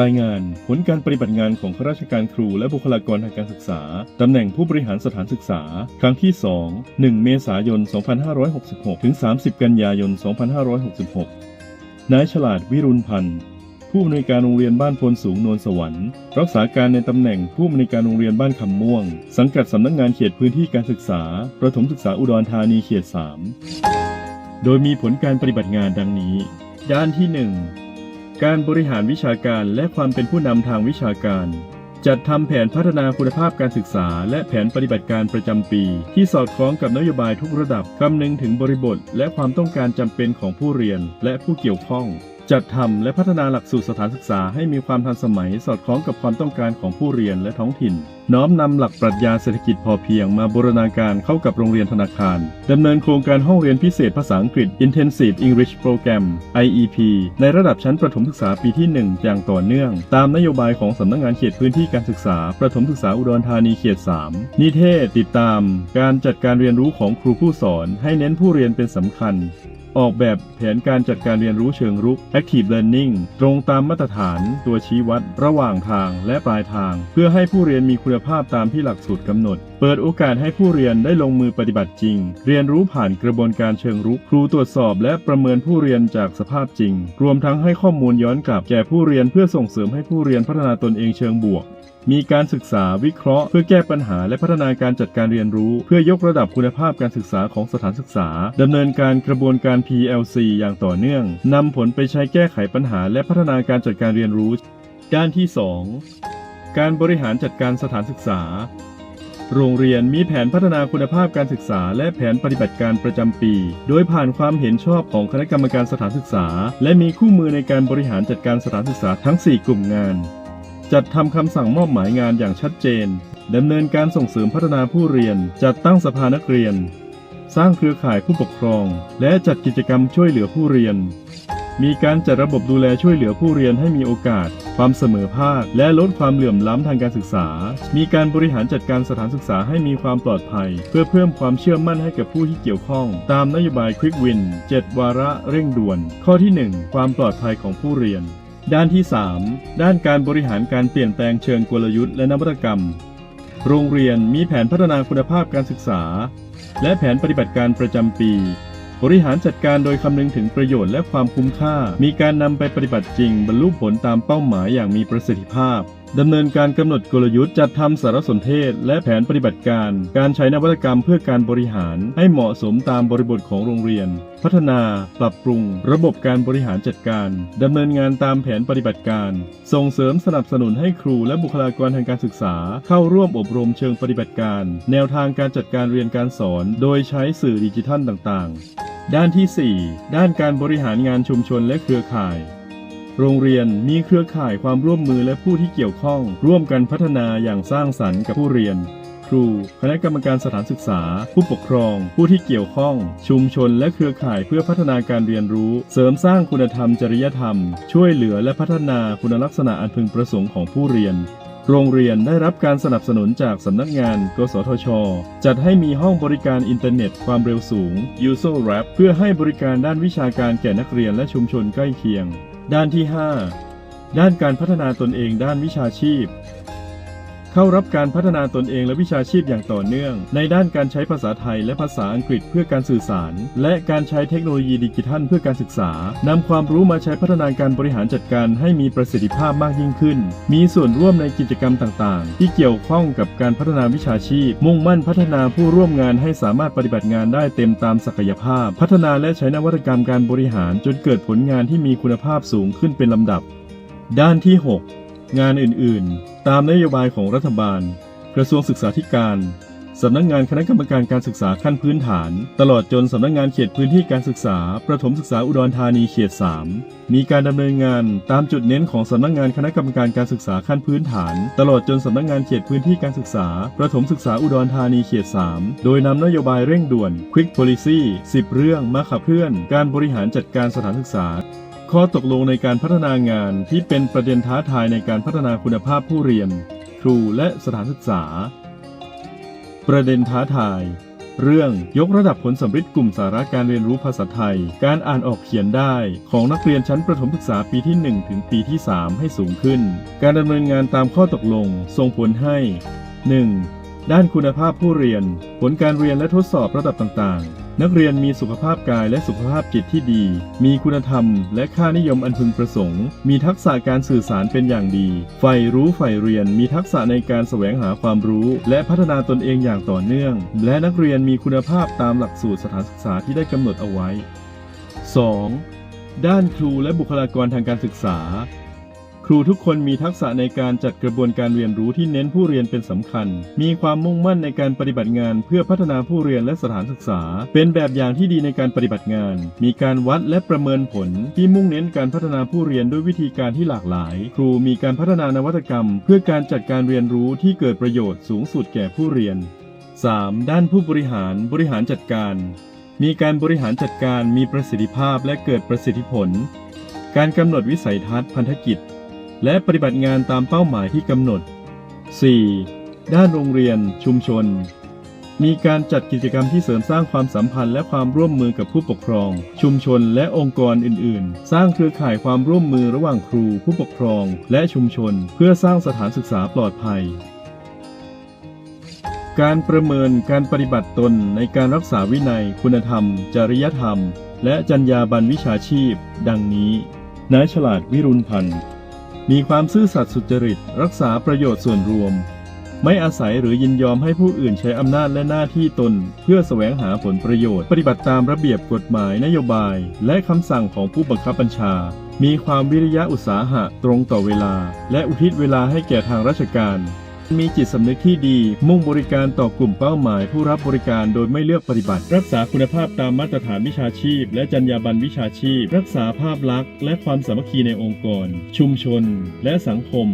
รายงานผลการปฏิบัติงานของข้าราชการครูและบุคลากรทางการศึกษา ตำแหน่งผู้บริหารสถานศึกษา ครั้งที่ 2 1 เมษายน 2566 ถึง 30 กันยายน 2566 นายฉลาดวิรุณพันธ์ ผู้อำนวยการโรงเรียนบ้านพนสูงนวลสวรรค์รักษาการในตำแหน่งผู้อำนวยการโรงเรียนบ้านคำม่วง สังกัดสำนักงานเขตพื้นที่การศึกษา ประถมศึกษาอุดรธานีเขต 3 โดยมีผลการปฏิบัติงานดังนี้ ด้านที่ 1 การบริหารวิชาการและความเป็นผู้นำทางวิชาการ จัดทำแผนพัฒนาคุณภาพการศึกษา และแผนปฏิบัติการประจำปี ที่สอดคล้องกับนโยบายทุกระดับคำนึงถึงบริบท และความต้องการจำเป็นของผู้เรียนและผู้เกี่ยวข้อง จัดทำและพัฒนาหลักสูตรสถานศึกษาให้มีความทันสมัยสอดคล้องกับความต้องการของผู้เรียนและท้องถิ่น น้อมนำหลักปรัชญาเศรษฐกิจพอเพียงมาบูรณาการเข้ากับโรงเรียนธนาคารดำเนินโครงการห้องเรียนพิเศษภาษาอังกฤษ Intensive English Program IEP ในระดับชั้นประถมศึกษาปีที่ 1 อย่างต่อเนื่อง ตามนโยบายของสำนักงานเขตพื้นที่การศึกษา ประถมศึกษาอุดรธานีเขต 3 นิเทศติดตาม การจัดการเรียนรู้ของครูผู้สอน ให้เน้นผู้เรียนเป็นสำคัญ ออกแบบแผนการจัดการเรียนรู้เชิงรุก Active Learning ตรงตามมาตรฐานตัวชี้วัด ระหว่างทางและปลายทาง เพื่อให้ผู้เรียนมีคุณภาพตามที่หลักสูตรกำหนด เปิดโอกาสให้ผู้เรียนได้ลงมือปฏิบัติจริง เรียนรู้ผ่านกระบวนการเชิงรุก ครูตรวจสอบและประเมินผู้เรียนจากสภาพจริง รวมทั้งให้ข้อมูลย้อนกลับแก่ผู้เรียนเพื่อส่งเสริมให้ผู้เรียนพัฒนาตนเองเชิงบวก มีการศึกษาวิเคราะห์เพื่อแก้ปัญหาและพัฒนาการจัดการเรียนรู้ เพื่อยกระดับคุณภาพการศึกษาของสถานศึกษาดำเนินการกระบวนการ PLC อย่างต่อเนื่องนำผลไปใช้แก้ไขปัญหาและพัฒนาการจัดการเรียนรู้ ด้านที่ 2 การบริหารจัดการสถานศึกษา โรงเรียนมีแผนพัฒนาคุณภาพการศึกษา และแผนปฏิบัติการประจำปี โดยผ่านความเห็นชอบของคณะกรรมการสถานศึกษา และมีคู่มือในการบริหารจัดการสถานศึกษาทั้ง 4 กลุ่มงาน จัดทำคำสั่งมอบหมายงานอย่างชัดเจนดำเนินการส่งเสริมพัฒนาผู้เรียน จัดตั้งสภานักเรียน สร้างเครือข่ายผู้ปกครอง และจัดกิจกรรมช่วยเหลือผู้เรียน มีการจัดระบบดูแลช่วยเหลือผู้เรียนให้มีโอกาส ความเสมอภาค และลดความเหลื่อมล้ำทางการศึกษา มีการบริหารจัดการสถานศึกษาให้มีความปลอดภัย เพื่อเพิ่มความเชื่อมั่นให้กับผู้ที่เกี่ยวข้อง ตามนโยบาย Quick Win 7วาระเร่งด่วน ข้อที่ 1 ความปลอดภัยของผู้เรียน ด้านที่ 3 ด้านการบริหารการเปลี่ยนแปลงเชิงกลยุทธ์และนวัตกรรม โรงเรียนมีแผนพัฒนาคุณภาพการศึกษา และแผนปฏิบัติการประจำปี บริหารจัดการโดยคำนึงถึงประโยชน์และความคุ้มค่า มีการนำไปปฏิบัติจริงบรรลุผลตามเป้าหมายอย่างมีประสิทธิภาพ ดำเนินการกำหนดกลยุทธ์จัดทำสารสนเทศ และแผนปฏิบัติการ การใช้นวัตกรรมเพื่อการบริหารให้เหมาะสมตามบริบทของโรงเรียน พัฒนา ปรับปรุง ระบบการบริหารจัดการดำเนินงานตามแผนปฏิบัติการ ส่งเสริมสนับสนุนให้ครูและบุคลากรทางการศึกษา เข้าร่วมอบรมเชิงปฏิบัติการ แนวทางการจัดการเรียนการสอน โดยใช้สื่อดิจิทัลต่างๆ ด้านที่ 4 ด้านการบริหารงานชุมชนและเครือข่าย โรงเรียนมีเครือข่ายความร่วมมือและผู้ที่เกี่ยวข้อง ร่วมกันพัฒนาอย่างสร้างสรรค์กับผู้เรียน ครู คณะกรรมการสถานศึกษา ผู้ปกครอง ผู้ที่เกี่ยวข้อง ชุมชนและเครือข่ายเพื่อพัฒนาการเรียนรู้ เสริมสร้างคุณธรรมจริยธรรม ช่วยเหลือและพัฒนาคุณลักษณะอันพึงประสงค์ของผู้เรียนโรงเรียนได้รับการสนับสนุนจากสำนักงาน กสทช จัดให้มีห้องบริการอินเทอร์เน็ตความเร็วสูง User Lab เพื่อให้บริการด้านวิชาการแก่นักเรียนและชุมชนใกล้เคียง ด้านที่ 5 ด้านการพัฒนาตนเองด้านวิชาชีพ เข้ารับการพัฒนาตนเองและวิชาชีพอย่างต่อเนื่อง ในด้านการใช้ภาษาไทยและภาษาอังกฤษเพื่อการสื่อสาร และการใช้เทคโนโลยีดิจิทัลเพื่อการศึกษานำความรู้มาใช้พัฒนาการบริหารจัดการให้มีประสิทธิภาพมากยิ่งขึ้น มีส่วนร่วมในกิจกรรมต่างๆ ที่เกี่ยวข้องกับการพัฒนาวิชาชีพ มุ่งมั่นพัฒนาผู้ร่วมงานให้สามารถปฏิบัติงานได้เต็มตามศักยภาพ พัฒนาและใช้นวัตกรรมการบริหารจนเกิดผลงานที่มีคุณภาพสูงขึ้นเป็นลำดับ ด้านที่ 6 งานอื่นๆ ตามนโยบายของรัฐบาล กระทรวงศึกษาธิการสำนักงานคณะกรรมการการศึกษาขั้นพื้นฐาน ตลอดจนสำนักงานเขตพื้นที่การศึกษา ประถมศึกษาอุดรธานีเขต 3 มีการดำเนินงานตามจุดเน้นของสำนักงานคณะกรรมการการศึกษาขั้นพื้นฐาน ตลอดจนสำนักงานเขตพื้นที่การศึกษา ประถมศึกษาอุดรธานีเขต 3 โดยนำนโยบายเร่งด่วน Quick Policy 10 เรื่องมาขับเคลื่อน การบริหารจัดการสถานศึกษา ข้อตกลงในการพัฒนางานที่เป็นประเด็นท้าทายในการพัฒนาคุณภาพผู้เรียน ครูและสถานศึกษา ประเด็นท้าทาย เรื่องยกระดับผลสำฤทธิ์กลุ่มสาระการเรียนรู้ภาษาไทย การอ่านออกเขียนได้ของนักเรียนชั้นประถมศึกษาปีที่ 1 ถึงปีที่ 3 ให้สูงขึ้น การดำเนินงานตามข้อตกลงส่งผลให้ 1. ด้านคุณภาพผู้เรียน ผลการเรียนและทดสอบระดับต่างๆ นักเรียนมีสุขภาพกายและสุขภาพจิตที่ดี มีคุณธรรม และค่านิยมอันพึงประสงค์ มีทักษะการสื่อสารเป็นอย่างดี ใฝ่รู้ใฝ่เรียน มีทักษะในการแสวงหาความรู้ และพัฒนาตนเองอย่างต่อเนื่อง และนักเรียนมีคุณภาพตามหลักสูตรสถานศึกษาที่ได้กำหนดเอาไว้ 2. ด้านครูและบุคลากรทางการศึกษา ครูทุกคนมีทักษะในการจัดกระบวนการเรียนรู้ที่เน้นผู้เรียนเป็นสำคัญ มีความมุ่งมั่นในการปฏิบัติงาน เพื่อพัฒนาผู้เรียนและสถานศึกษา เป็นแบบอย่างที่ดีในการปฏิบัติงาน มีการวัดและประเมินผล ที่มุ่งเน้นการพัฒนาผู้เรียนด้วยวิธีการที่หลากหลาย ครูมีการพัฒนานวัตกรรม เพื่อการจัดการเรียนรู้ที่เกิดประโยชน์สูงสุดแก่ผู้เรียน 3. ด้านผู้บริหารบริหารจัดการ มีการบริหารจัดการมีประสิทธิภาพและเกิดประสิทธิผล การกำหนดวิสัยทัศน์พันธกิจ และปฏิบัติงานตามเป้าหมายที่กำหนด 4. ด้านโรงเรียนชุมชน มีการจัดกิจกรรมที่เสริมสร้างความสัมพันธ์และความร่วมมือกับผู้ปกครอง ชุมชนและองค์กรอื่น ๆ สร้างเครือข่ายความร่วมมือระหว่างครู ผู้ปกครอง และชุมชน เพื่อสร้างสถานศึกษาปลอดภัย การประเมินการปฏิบัติตนในการรักษาวินัย คุณธรรม จริยธรรม และจรรยาบรรณวิชาชีพ ดังนี้นายฉลาดวิรุณพันธ์ มีความซื่อสัตย์สุจริต รักษาประโยชน์ส่วนรวม ไม่อาศัยหรือยินยอมให้ผู้อื่นใช้อำนาจและหน้าที่ตน เพื่อแสวงหาผลประโยชน์ ปฏิบัติตามระเบียบกฎหมายนโยบาย และคำสั่งของผู้บังคับบัญชา มีความวิริยะอุตสาหะตรงต่อเวลา และอุทิศเวลาให้แก่ทางราชการ มีจิตสำนึกที่ดี มุ่งบริการต่อกลุ่มเป้าหมาย ผู้รับบริการโดยไม่เลือกปฏิบัติ รักษาคุณภาพตามมาตรฐานวิชาชีพ และจรรยาบรรณวิชาชีพ รักษาภาพลักษณ์และความสามัคคีในองค์กร ชุมชน และสังคม